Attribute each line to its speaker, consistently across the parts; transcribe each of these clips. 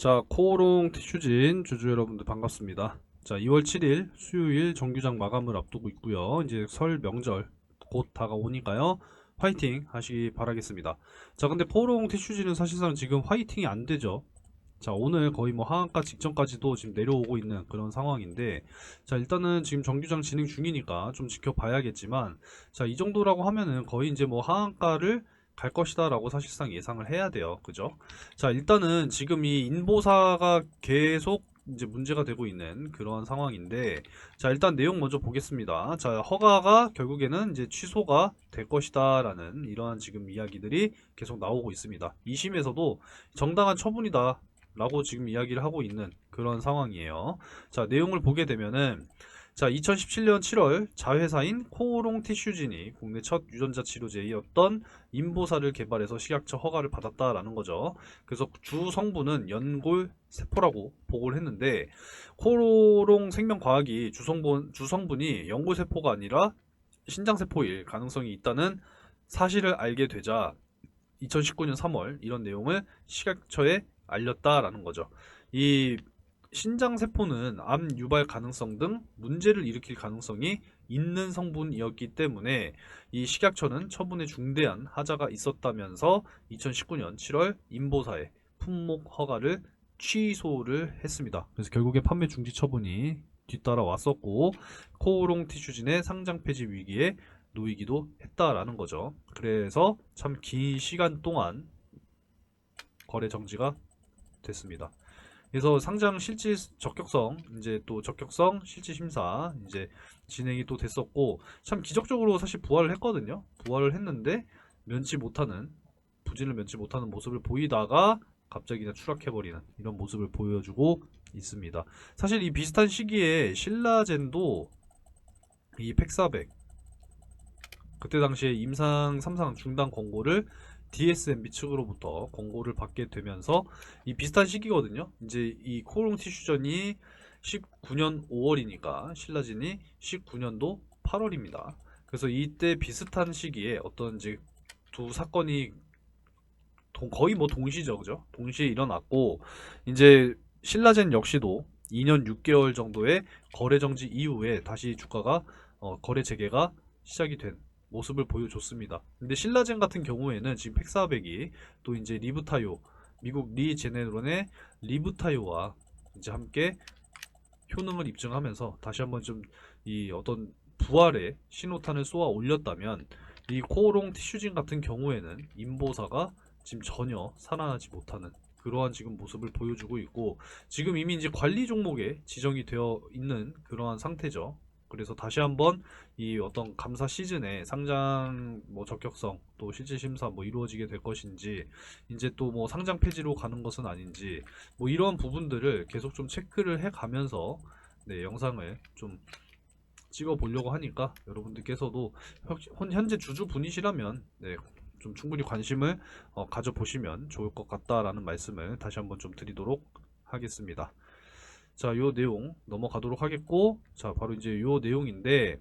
Speaker 1: 자, 코오롱 티슈진 주주 여러분들 반갑습니다. 자, 2월 7일 수요일 정규장 마감을 앞두고 있고요. 이제 설 명절 곧 다가오니까요. 화이팅 하시기 바라겠습니다. 자, 근데 코오롱 티슈진은 사실상 지금 화이팅이 안 되죠. 자, 오늘 거의 뭐 하한가 직전까지도 지금 내려오고 있는 그런 상황인데, 자, 일단은 지금 정규장 진행 중이니까 좀 지켜봐야겠지만, 자, 이 정도라고 하면은 거의 이제 뭐 하한가를 갈 것이다라고 사실상 예상을 해야 돼요. 그죠? 자, 일단은 지금 이 인보사가 계속 이제 문제가 되고 있는 그런 상황인데, 자, 일단 내용 먼저 보겠습니다. 자, 허가가 결국에는 이제 취소가 될 것이다 라는 이러한 지금 이야기들이 계속 나오고 있습니다. 2심에서도 정당한 처분이다. 라고 지금 이야기를 하고 있는 그런 상황이에요. 자, 내용을 보게 되면은 자, 2017년 7월 자회사인 코오롱 티슈진이 국내 첫 유전자 치료제이었던 인보사를 개발해서 식약처 허가를 받았다라는 거죠. 그래서 주 성분은 연골 세포라고 보고를 했는데 코오롱 생명과학이 주성분 주성분이 연골 세포가 아니라 신장 세포일 가능성이 있다는 사실을 알게 되자 2019년 3월 이런 내용을 식약처에 알렸다라는 거죠. 이 신장 세포는 암 유발 가능성 등 문제를 일으킬 가능성이 있는 성분이었기 때문에 이 식약처는 처분에 중대한 하자가 있었다면서 2019년 7월 인보사에 품목 허가를 취소를 했습니다. 그래서 결국에 판매 중지 처분이 뒤따라 왔었고 코오롱 티슈진의 상장 폐지 위기에 놓이기도 했다라는 거죠. 그래서 참 긴 시간 동안 거래 정지가 됐습니다. 그래서 상장 실질 적격성 이제 또 적격성 실질 심사 이제 진행이 또 됐었고 참 기적적으로 사실 부활을 했거든요. 부활을 했는데 면치 못하는 부진을 면치 못하는 모습을 보이다가 갑자기 그냥 추락해버리는 이런 모습을 보여주고 있습니다. 사실 이 비슷한 시기에 신라젠도 이 팩400 그때 당시에 임상 3상 중단 권고를 DSMB 측으로부터 권고를 받게 되면서 이 비슷한 시기거든요. 이제 이 코롱 티 슈전이 19년 5월이니까 신라진이 19년도 8월입니다. 그래서 이때 비슷한 시기에 어떤 이제 두 사건이 동- 거의 뭐 동시죠, 그죠? 동시에 일어났고 이제 신라젠 역시도 2년 6개월 정도의 거래 정지 이후에 다시 주가가 어, 거래 재개가 시작이 된 모습을 보여줬습니다. 근데 신라젠 같은 경우에는 지금 팩400이 또 이제 리브타요 미국 리 제네론의 리브타요와 이제 함께 효능을 입증하면서 다시 한번 좀 이 어떤 부활의 신호탄을 쏘아 올렸다면 이 코오롱 티슈진 같은 경우에는 인보사가 지금 전혀 살아나지 못하는 그러한 지금 모습을 보여주고 있고 지금 이미 이제 관리 종목에 지정이 되어 있는 그러한 상태죠. 그래서 다시 한번 이 어떤 감사 시즌에 상장 뭐 적격성 또 실질 심사 뭐 이루어지게 될 것인지 이제 또 뭐 상장 폐지로 가는 것은 아닌지 뭐 이런 부분들을 계속 좀 체크를 해 가면서 네, 영상을 좀 찍어 보려고 하니까 여러분들께서도 현- 현재 주주 분이시라면 네, 좀 충분히 관심을 어, 가져 보시면 좋을 것 같다라는 말씀을 다시 한번 좀 드리도록 하겠습니다. 자, 요 내용 넘어가도록 하겠고, 자, 바로 이제 요 내용인데,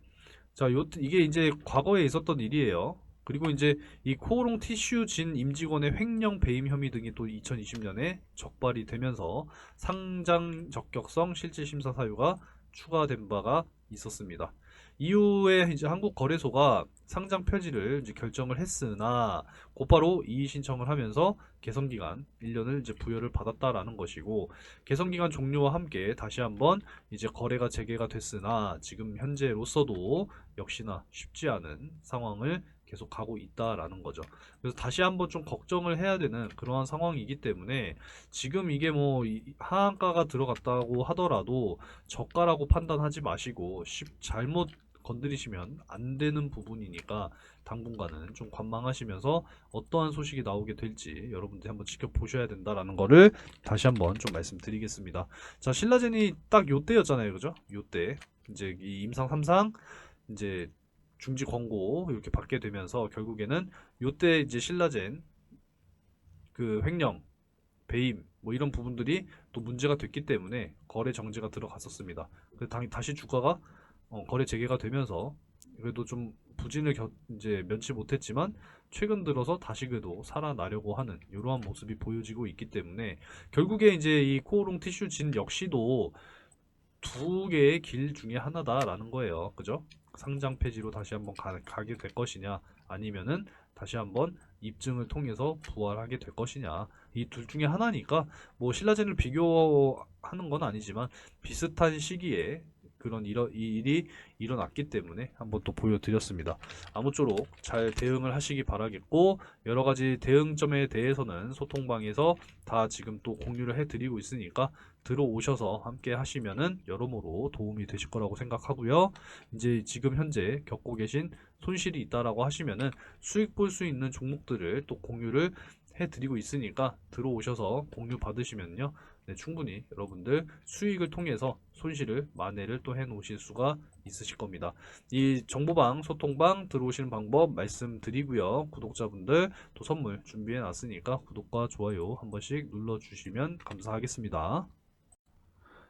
Speaker 1: 자, 요, 이게 이제 과거에 있었던 일이에요. 그리고 이제 이 코오롱 티슈 진 임직원의 횡령 배임 혐의 등이 또 2020년에 적발이 되면서 상장 적격성 실질 심사 사유가 추가된 바가 있었습니다. 이후에 이제 한국 거래소가 상장 폐지를 이제 결정을 했으나 곧바로 이의 신청을 하면서 개선 기간 1년을 이제 부여를 받았다라는 것이고 개선 기간 종료와 함께 다시 한번 이제 거래가 재개가 됐으나 지금 현재로서도 역시나 쉽지 않은 상황을 계속 가고 있다라는 거죠. 그래서 다시 한번 좀 걱정을 해야 되는 그러한 상황이기 때문에 지금 이게 뭐 이- 하한가가 들어갔다고 하더라도 저가라고 판단하지 마시고 쉽 잘못 건드리시면 안 되는 부분이니까 당분간은 좀 관망하시면서 어떠한 소식이 나오게 될지 여러분들이 한번 지켜보셔야 된다라는 거를 다시 한번 좀 말씀드리겠습니다. 자, 신라젠이 딱 요때였잖아요. 그죠? 요때. 이제 이 임상 3상 이제 중지 권고 이렇게 받게 되면서 결국에는 요때 이제 신라젠 그 횡령, 배임 뭐 이런 부분들이 또 문제가 됐기 때문에 거래 정지가 들어갔었습니다. 그 당- 다시 주가가 어, 거래 재개가 되면서 그래도 좀 부진을 겨, 이제 면치 못했지만 최근 들어서 다시 그래도 살아나려고 하는 이러한 모습이 보여지고 있기 때문에 결국에 이제 이 코오롱 티슈 진 역시도 두 개의 길 중에 하나다라는 거예요. 그죠? 상장 폐지로 다시 한번 가, 가게 될 것이냐 아니면은 다시 한번 입증을 통해서 부활하게 될 것이냐 이 둘 중에 하나니까 뭐 신라젠을 비교하는 건 아니지만 비슷한 시기에 그런 일어, 이 일이 일어났기 때문에 한번 또 보여드렸습니다. 아무쪼록 잘 대응을 하시기 바라겠고 여러 가지 대응점에 대해서는 소통방에서 다 지금 또 공유를 해드리고 있으니까 들어오셔서 함께 하시면은 여러모로 도움이 되실 거라고 생각하고요. 이제 지금 현재 겪고 계신 손실이 있다라고 하시면은 수익 볼 수 있는 종목들을 또 공유를 해드리고 있으니까 들어오셔서 공유 받으시면요. 네, 충분히 여러분들 수익을 통해서 손실을 만회를 또 해 놓으실 수가 있으실 겁니다. 이 정보방, 소통방 들어오시는 방법 말씀드리고요. 구독자분들 또 선물 준비해 놨으니까 구독과 좋아요 한 번씩 눌러 주시면 감사하겠습니다.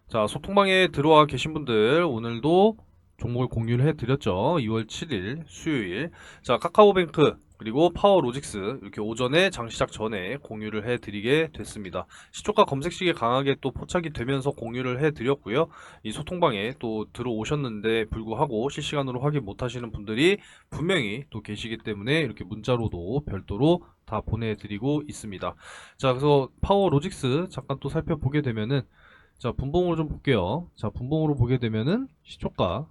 Speaker 1: 자, 소통방에 들어와 계신 분들 오늘도 종목을 공유를 해 드렸죠. 2월 7일 수요일. 자, 카카오뱅크 그리고 파워 로직스 이렇게 오전에 장 시작 전에 공유를 해드리게 됐습니다. 시초가 검색식에 강하게 또 포착이 되면서 공유를 해드렸고요. 이 소통방에 또 들어오셨는데 불구하고 실시간으로 확인 못하시는 분들이 분명히 또 계시기 때문에 이렇게 문자로도 별도로 다 보내드리고 있습니다. 자, 그래서 파워 로직스 잠깐 또 살펴보게 되면은 자, 분봉으로 좀 볼게요. 자, 분봉으로 보게 되면은 시초가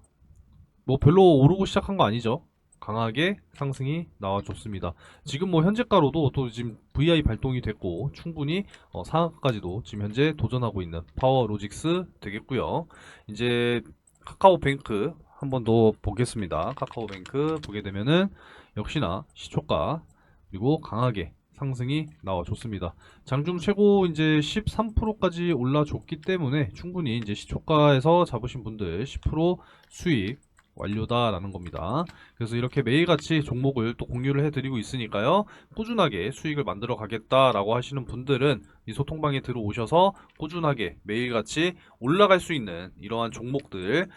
Speaker 1: 뭐 별로 오르고 시작한 거 아니죠? 강하게 상승이 나와줬습니다. 지금 뭐 현재가로도 또 지금 VI 발동이 됐고 충분히 어, 상한가까지도 지금 현재 도전하고 있는 파워로직스 되겠고요. 이제 카카오뱅크 한 번 더 보겠습니다. 카카오뱅크 보게 되면은 역시나 시초가 그리고 강하게 상승이 나와줬습니다. 장중 최고 이제 13%까지 올라줬기 때문에 충분히 이제 시초가에서 잡으신 분들 10% 수익 완료다라는 겁니다. 그래서 이렇게 매일같이 종목을 또 공유를 해드리고 있으니까요. 꾸준하게 수익을 만들어 가겠다라고 하시는 분들은 이 소통방에 들어오셔서 꾸준하게 매일같이 올라갈 수 있는 이러한 종목들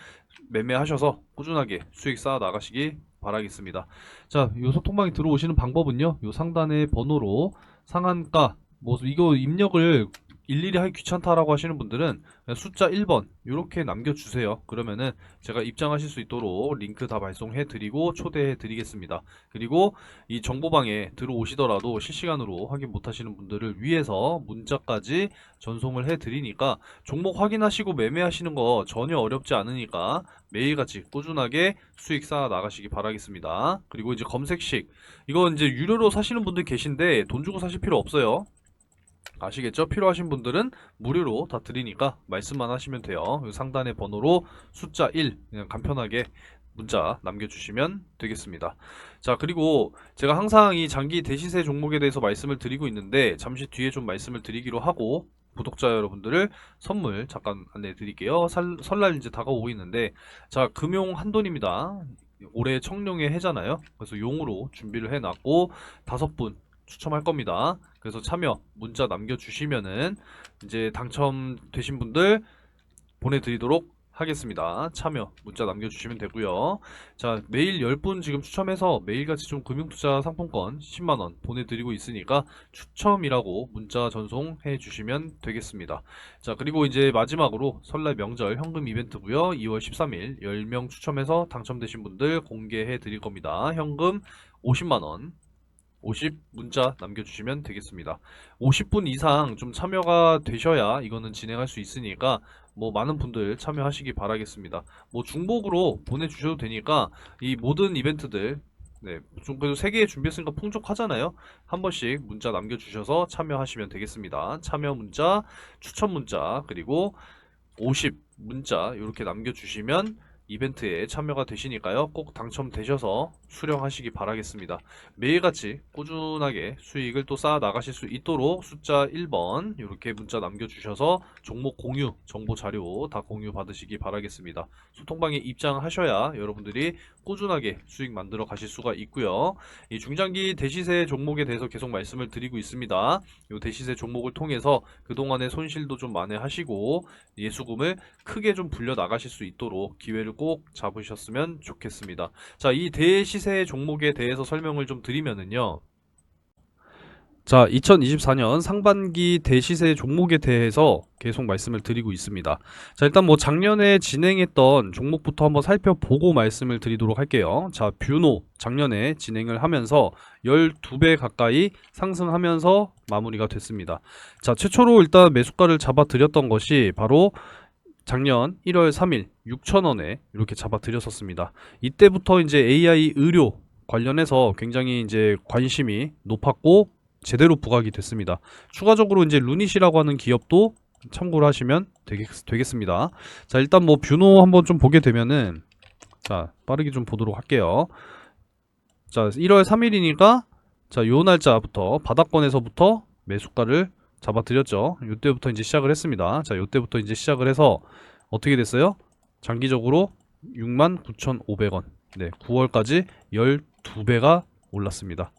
Speaker 1: 매매하셔서 꾸준하게 수익 쌓아 나가시기 바라겠습니다. 자, 이 소통방에 들어오시는 방법은요. 이 상단의 번호로 상한가 뭐 이거 입력을 일일이 하기 귀찮다라고 하시는 분들은 숫자 1번 이렇게 남겨주세요. 그러면은 제가 입장하실 수 있도록 링크 다 발송해 드리고 초대해 드리겠습니다. 그리고 이 정보방에 들어오시더라도 실시간으로 확인 못 하시는 분들을 위해서 문자까지 전송을 해 드리니까 종목 확인하시고 매매하시는 거 전혀 어렵지 않으니까 매일같이 꾸준하게 수익 쌓아 나가시기 바라겠습니다. 그리고 이제 검색식 이거 이제 유료로 사시는 분들 계신데 돈 주고 사실 필요 없어요. 아시겠죠? 필요하신 분들은 무료로 다 드리니까 말씀만 하시면 돼요. 이 상단의 번호로 숫자 1 그냥 간편하게 문자 남겨주시면 되겠습니다. 자, 그리고 제가 항상 이 장기 대시세 종목에 대해서 말씀을 드리고 있는데 잠시 뒤에 좀 말씀을 드리기로 하고 구독자 여러분들을 선물 잠깐 안내해 드릴게요. 설, 설날 이제 다가오고 있는데 자, 금용 한돈입니다. 올해 청룡의 해잖아요. 그래서 용으로 준비를 해놨고 다섯 분 추첨할 겁니다. 그래서 참여 문자 남겨주시면은 이제 당첨되신 분들 보내드리도록 하겠습니다. 참여 문자 남겨주시면 되고요. 자 매일 10분 지금 추첨해서 매일같이 좀 금융투자 상품권 10만원 보내드리고 있으니까 추첨이라고 문자 전송해 주시면 되겠습니다. 자 그리고 이제 마지막으로 설날 명절 현금 이벤트고요. 2월 13일 10명 추첨해서 당첨되신 분들 공개해 드릴 겁니다. 현금 50만원 50 문자 남겨주시면 되겠습니다. 50분 이상 좀 참여가 되셔야 이거는 진행할 수 있으니까 뭐 많은 분들 참여하시기 바라겠습니다. 뭐 중복으로 보내주셔도 되니까 이 모든 이벤트들 네, 좀 그래도 세개 준비했으니까 풍족하잖아요. 한 번씩 문자 남겨주셔서 참여하시면 되겠습니다. 참여 문자, 추천 문자, 그리고 50 문자 이렇게 남겨주시면 이벤트에 참여가 되시니까요. 꼭 당첨되셔서 수령하시기 바라겠습니다. 매일같이 꾸준하게 수익을 또 쌓아 나가실 수 있도록 숫자 1번 이렇게 문자 남겨주셔서 종목 공유, 정보 자료 다 공유 받으시기 바라겠습니다. 소통방에 입장하셔야 여러분들이 꾸준하게 수익 만들어 가실 수가 있고요. 이 중장기 대시세 종목에 대해서 계속 말씀을 드리고 있습니다. 이 대시세 종목을 통해서 그동안의 손실도 좀 만회하시고 예수금을 크게 좀 불려 나가실 수 있도록 기회를 꼭 잡으셨으면 좋겠습니다. 자, 이 대시세 종목에 대해서 설명을 좀 드리면은요. 자, 2024년 상반기 대시세 종목에 대해서 계속 말씀을 드리고 있습니다. 자, 일단 뭐 작년에 진행했던 종목부터 한번 살펴보고 말씀을 드리도록 할게요. 자, 뷰노 작년에 진행을 하면서 12배 가까이 상승하면서 마무리가 됐습니다. 자, 최초로 일단 매수가를 잡아 드렸던 것이 바로 작년 1월 3일 6,000원에 이렇게 잡아 드렸었습니다. 이때부터 이제 AI 의료 관련해서 굉장히 이제 관심이 높았고 제대로 부각이 됐습니다. 추가적으로 이제 루닛이라고 하는 기업도 참고를 하시면 되겠, 되겠 습니다. 자, 일단 뭐 뷰노 한번 좀 보게 되면은 자, 빠르게 좀 보도록 할게요. 자, 1월 3일이니까 자, 요 날짜부터 바닥권에서부터 매수가를 잡아드렸죠. 요때부터 이제 시작을 했습니다. 자, 요때부터 이제 시작을 해서 어떻게 됐어요? 장기적으로 69,500원. 네, 9월까지 12배가 올랐습니다.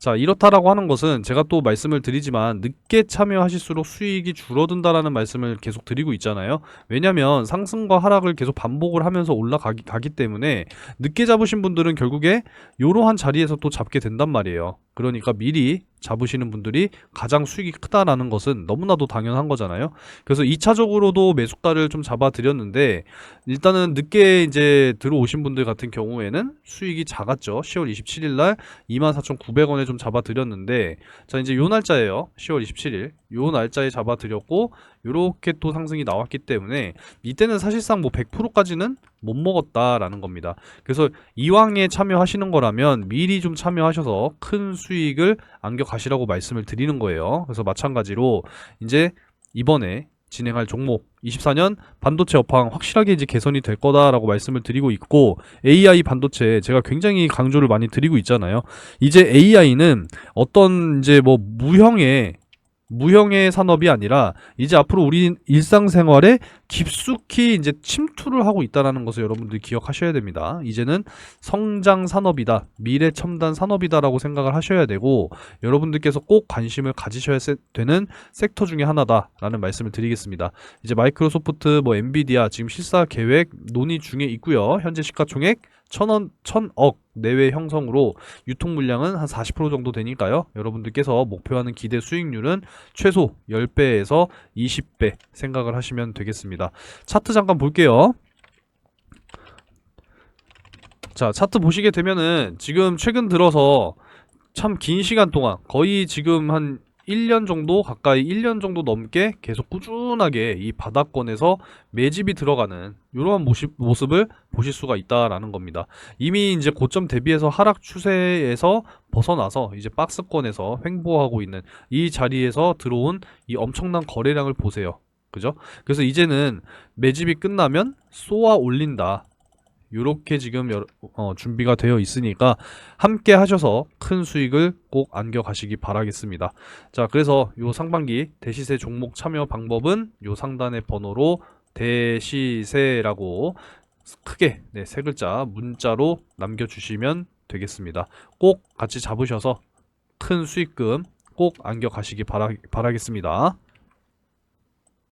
Speaker 1: 자, 이렇다라고 하는 것은 제가 또 말씀을 드리지만 늦게 참여하실수록 수익이 줄어든다라는 말씀을 계속 드리고 있잖아요. 왜냐면 상승과 하락을 계속 반복을 하면서 올라가기 가기 때문에 늦게 잡으신 분들은 결국에 이러한 자리에서 또 잡게 된단 말이에요. 그러니까 미리 잡으시는 분들이 가장 수익이 크다라는 것은 너무나도 당연한 거잖아요. 그래서 2차적으로도 매수가를 좀 잡아 드렸는데 일단은 늦게 이제 들어오신 분들 같은 경우에는 수익이 작았죠. 10월 27일 날 24,900원에 좀 잡아 드렸는데 자, 이제 요 날짜예요. 10월 27일. 요 날짜에 잡아 드렸고 요렇게 또 상승이 나왔기 때문에 이때는 사실상 뭐 100%까지는 못 먹었다라는 겁니다. 그래서 이왕에 참여하시는 거라면 미리 좀 참여하셔서 큰 수익을 안겨 가시라고 말씀을 드리는 거예요. 그래서 마찬가지로 이제 이번에 진행할 종목 24년 반도체 업황 확실하게 이제 개선이 될 거다라고 말씀을 드리고 있고 AI 반도체 제가 굉장히 강조를 많이 드리고 있잖아요. 이제 AI는 어떤 이제 뭐 무형의 무형의 산업이 아니라 이제 앞으로 우리 일상생활에 깊숙이 이제 침투를 하고 있다라는 것을 여러분들이 기억하셔야 됩니다. 이제는 성장 산업이다, 미래 첨단 산업이다라고 생각을 하셔야 되고 여러분들께서 꼭 관심을 가지셔야 세- 되는 섹터 중에 하나다라는 말씀을 드리겠습니다. 이제 마이크로소프트, 뭐 엔비디아 지금 실사 계획 논의 중에 있고요. 현재 시가총액 천원, 천억 내외 형성으로 유통 물량은 한 40% 정도 되니까요. 여러분들께서 목표하는 기대 수익률은 최소 10배에서 20배 생각을 하시면 되겠습니다. 차트 잠깐 볼게요. 자, 차트 보시게 되면은 지금 최근 들어서 참 긴 시간 동안 거의 지금 한 1년 정도 가까이 1년 정도 넘게 계속 꾸준하게 이 바닥권에서 매집이 들어가는 이러한 모습, 모습을 보실 수가 있다라는 겁니다. 이미 이제 고점 대비해서 하락 추세에서 벗어나서 이제 박스권에서 횡보하고 있는 이 자리에서 들어온 이 엄청난 거래량을 보세요. 그죠? 그래서 이제는 매집이 끝나면 쏘아 올린다. 요렇게 지금 여러- 어, 준비가 되어 있으니까 함께 하셔서 큰 수익을 꼭 안겨 가시기 바라겠습니다. 자, 그래서 요 상반기 대시세 종목 참여 방법은 요 상단의 번호로 대시세라고 크게 네, 세 글자 문자로 남겨주시면 되겠습니다. 꼭 같이 잡으셔서 큰 수익금 꼭 안겨 가시기 바라, 바라겠습니다.